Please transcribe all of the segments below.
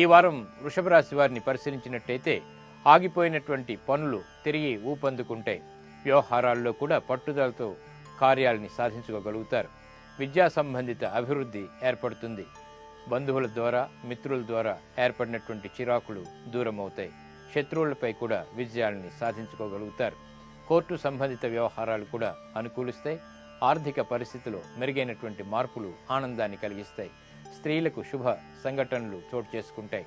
ఈ వారం వృషభ రాశి వారిని పరిశీలించినట్టయితే ఆగిపోయినటువంటి పనులు తిరిగి ఊపందుకుంటాయి వ్యవహారాల్లో కూడా పట్టుదలతో కార్యాలని సాధించుకోగలుగుతారు. విద్యా సంబంధిత అభివృద్ధి ఏర్పడుతుంది. బంధువుల ద్వారా మిత్రుల ద్వారా ఏర్పడినటువంటి చిరాకులు దూరం అవుతాయి శత్రువులపై కూడా విజయాలని సాధించుకోగలుగుతారు. కోర్టు సంబంధిత వ్యవహారాలు కూడా అనుకూలిస్తాయి. ఆర్థిక పరిస్థితిలో మెరుగైనటువంటి మార్పులు ఆనందాన్ని కలిగిస్తాయి. స్త్రీలకు శుభ సంఘటనలు చోటు చేసుకుంటాయి.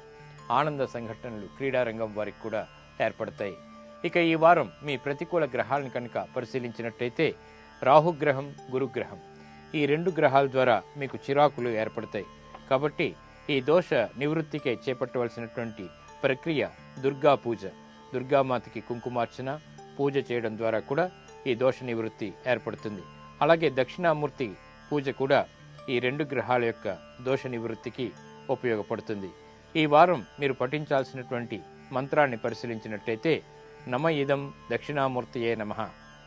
ఆనంద సంఘటనలు క్రీడారంగం వారికి కూడా ఏర్పడతాయి. ఇక ఈ వారం మీ ప్రతికూల గ్రహాలను కనుక పరిశీలించినట్టయితే రాహుగ్రహం గురుగ్రహం ఈ రెండు గ్రహాల ద్వారా మీకు చిరాకులు ఏర్పడతాయి. కాబట్టి ఈ దోష నివృత్తికే చేపట్టవలసినటువంటి ప్రక్రియ దుర్గా పూజ. దుర్గామాతకి కుంకుమార్చన పూజ చేయడం ద్వారా కూడా ఈ దోష నివృత్తి ఏర్పడుతుంది. అలాగే దక్షిణామూర్తి పూజ కూడా ఈ రెండు గ్రహాల యొక్క దోష నివృత్తికి ఉపయోగపడుతుంది. ఈ వారం మీరు పఠించాల్సినటువంటి మంత్రాన్ని పరిశీలించినట్టయితే నమ ఇదం దక్షిణామూర్తియే నమ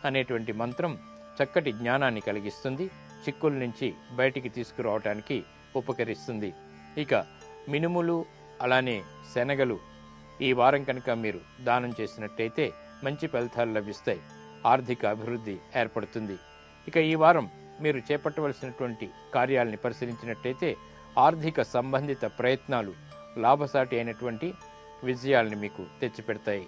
అనేటువంటి మంత్రం చక్కటి జ్ఞానాన్ని కలిగిస్తుంది చిక్కుల నుంచి బయటికి తీసుకురావటానికి ఉపకరిస్తుంది. ఇక మినుములు అలానే శనగలు ఈ వారం కనుక మీరు దానం చేసినట్టయితే మంచి ఫలితాలు లభిస్తాయి. ఆర్థిక అభివృద్ధి ఏర్పడుతుంది. ఇక ఈ వారం మీరు చేపట్టవలసినటువంటి కార్యాలని పరిశీలించినట్టయితే ఆర్థిక సంబంధిత ప్రయత్నాలు లాభసాటి అయినటువంటి విజయాల్ని మీకు తెచ్చిపెడతాయి.